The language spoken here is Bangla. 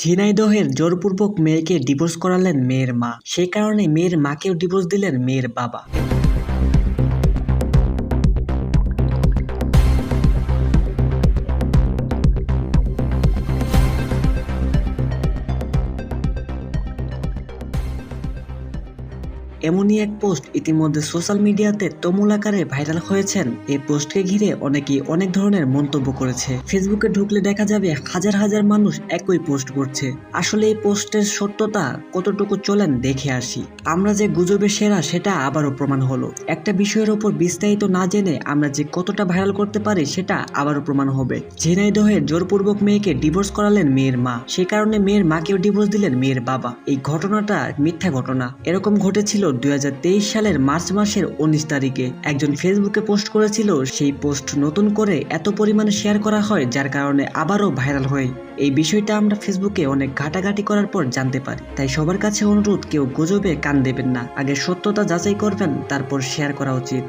ঝিনাইদহের জোরপূর্বক মেয়েকে ডিভোর্স করালেন মেয়ের মা। সে কারণে মেয়ের মাকেও ডিভোর্স দিলেন মেয়ের বাবা। এমনই এক পোস্ট ইতিমধ্যে সোশ্যাল মিডিয়াতে তমুল আকারে ভাইরাল হয়েছেন। এই পোস্টকে ঘিরে অনেকেই অনেক ধরনের মন্তব্য করেছে। ফেসবুকে ঢুকলে দেখা যাবে হাজার হাজার মানুষ একই পোস্ট করছে। আসলে এই পোস্টের সত্যতা কতটুকু চলেন দেখে আসি। আমরা যে গুজবে সেরা, সেটা আবারও প্রমাণ হলো। একটা বিষয়ের ওপর বিস্তারিত না জেনে আমরা যে কতটা ভাইরাল করতে পারি, সেটা আবারও প্রমাণ হবে। ঝিনাইদহের জোরপূর্বক মেয়েকে ডিভোর্স করালেন মেয়ের মা। সে কারণে মেয়ের মাকেও ডিভোর্স দিলেন মেয়ের বাবা। এই ঘটনাটা মিথ্যা ঘটনা। এরকম ঘটেছিল দুই হাজার তেইশ সালের মার্চ মাসের উনিশ তারিখে একজন ফেসবুকে পোস্ট করেছিল সেই পোস্ট নতুন করে এত পরিমাণে শেয়ার করা হয় যার কারণে আবারও ভাইরাল হয়। এই বিষয়টা আমরা ফেসবুকে অনেক ঘাটাঘাটি করার পর জানতে পারি। তাই সবার কাছে অনুরোধ, কেউ গুজবে কান দেবেন না। আগে সত্যতা যাচাই করবেন, তারপর শেয়ার করা উচিত।